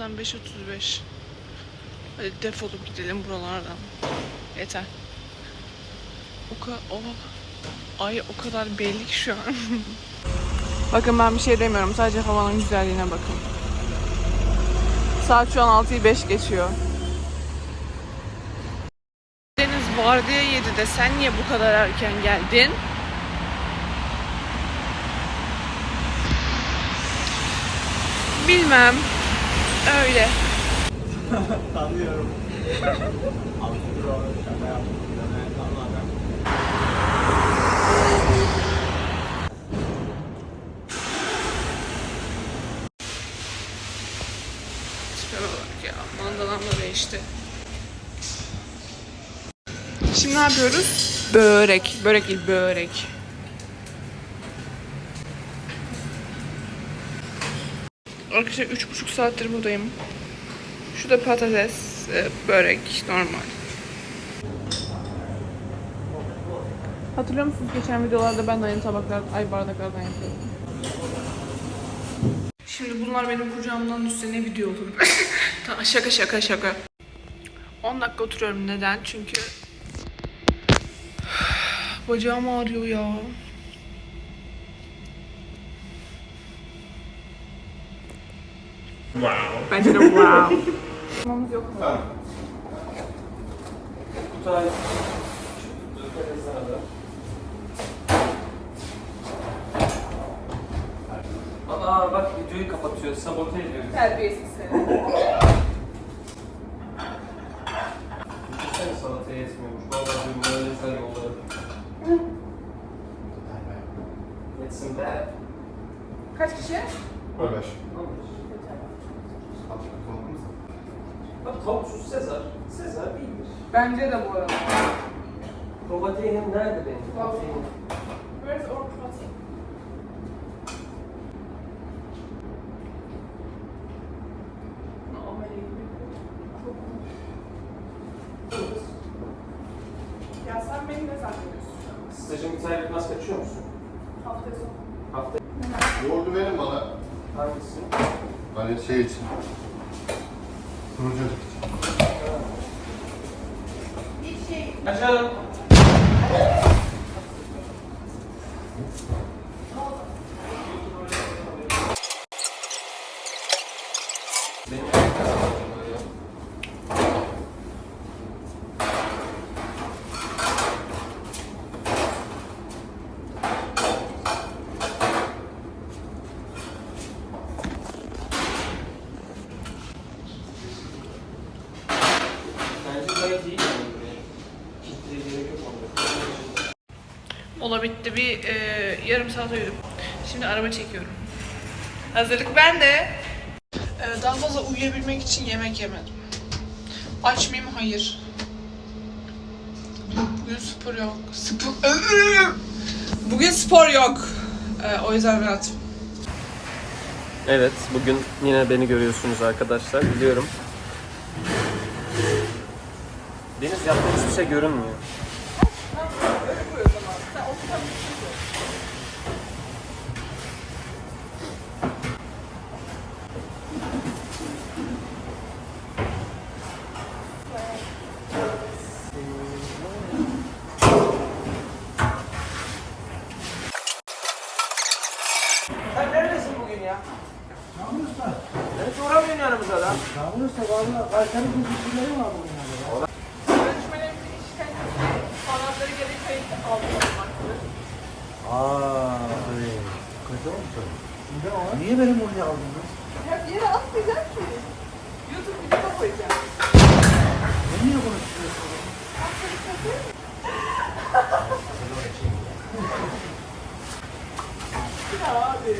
zaten 5.35. Hadi defolup gidelim buralardan. Yeter. O kadar... Oh. Ay o kadar belli ki şu an. bakın ben bir şey demiyorum. Sadece havanın güzelliğine bakın. Saat şu an 6'yı 5 geçiyor. Deniz vardiya 7'de sen niye bu kadar erken geldin? Bilmem. Öyle. Tanıyorum. Tipeme bak ya. Mandalam da değişti. Şimdi ne yapıyoruz? Börek. Börek değil, börek. Arkadaşlar üç buçuk saattir buradayım. Şu da patates, e, börek, normal. Hatırlıyor musunuz geçen videolarda ben de aynı tabaklar, ay bardaklardan yapıyordum. Şimdi bunlar benim kucağımdan düşse ne video olur? şaka şaka şaka. 10 dakika oturuyorum. Neden? Çünkü bacağım ağrıyor ya. Wow. Bence de wow. Tamamız yok mu? Kutay. Aa bak videoyu kapatıyor, sabote ediyor. Terbiyesiz seni. Düşünsene salata yetmiyormuş. Valla diyorum böyle sen yolları. Yetsin be. Kaç kişi? 15. 15. Topsuz Sezar. Sezar iyidir. Bence de bu arada. Proteinin nerede benim? Proteinim. Where's our protein? Ya sen beni ne zannediyorsun? Stajın biter bitmez kaçıyor musun? Hafta sonu. Hafta Yoğurdu verin bana. hangisi? Hani şey için. Sunuculuk için. Açalım. Bence Mola bitti. Bir e, yarım saat uyudum. Şimdi araba çekiyorum. Hazırlık bende. E, daha fazla uyuyabilmek için yemek yemedim. Aç mıyım? Hayır. Bugün spor yok. Spor... Bugün spor yok. E, o yüzden rahat. Evet, bugün yine beni görüyorsunuz arkadaşlar, biliyorum. Deniz yaptığın hiçbir şey görünmüyor. Sen neredesin bugün ya? Yağmursa. Hiç uğramıyorsun yanımıza da. Yağmursa valla Kayseri gündüzleri var bugün Niye benim oraya aldınız? Ya bir yere atmayacak ki. YouTube videoda koyacağım. Ne niye konuşuyorsun? Ya abi.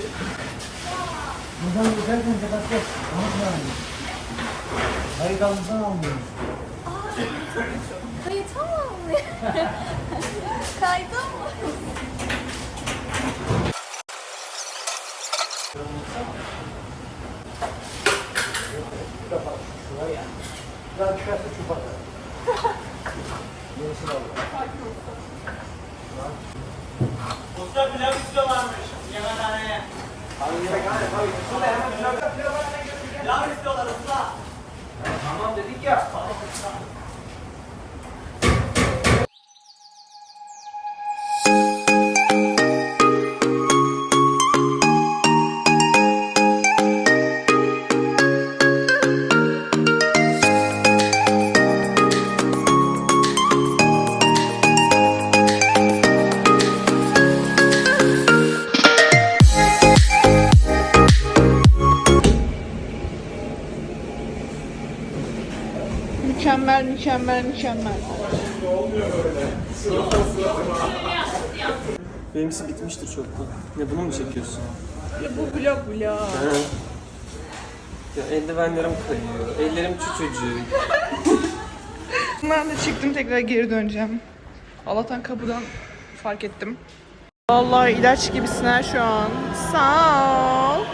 Buradan geçerken dikkat et. Tamam yani. Kayıt almışsan almıyorsun. Kayıt mı? Kayda mı? Daha çıkarsa çöp atar. Gerisini al. Usta pilav istiyorlarmış. Yemekhaneye. Abi yemekhane tabii. Usta hemen Mükemmel, mükemmel, mükemmel. Benimkisi bitmiştir çoktan. Ne bunu mu çekiyorsun? Ya bu vlog vlog. Ya eldivenlerim kayıyor. Ellerim küçücük. Ben de çıktım tekrar geri döneceğim. Allah'tan kapıdan fark ettim. Vallahi ilaç gibisin ha şu an. Sağ ol.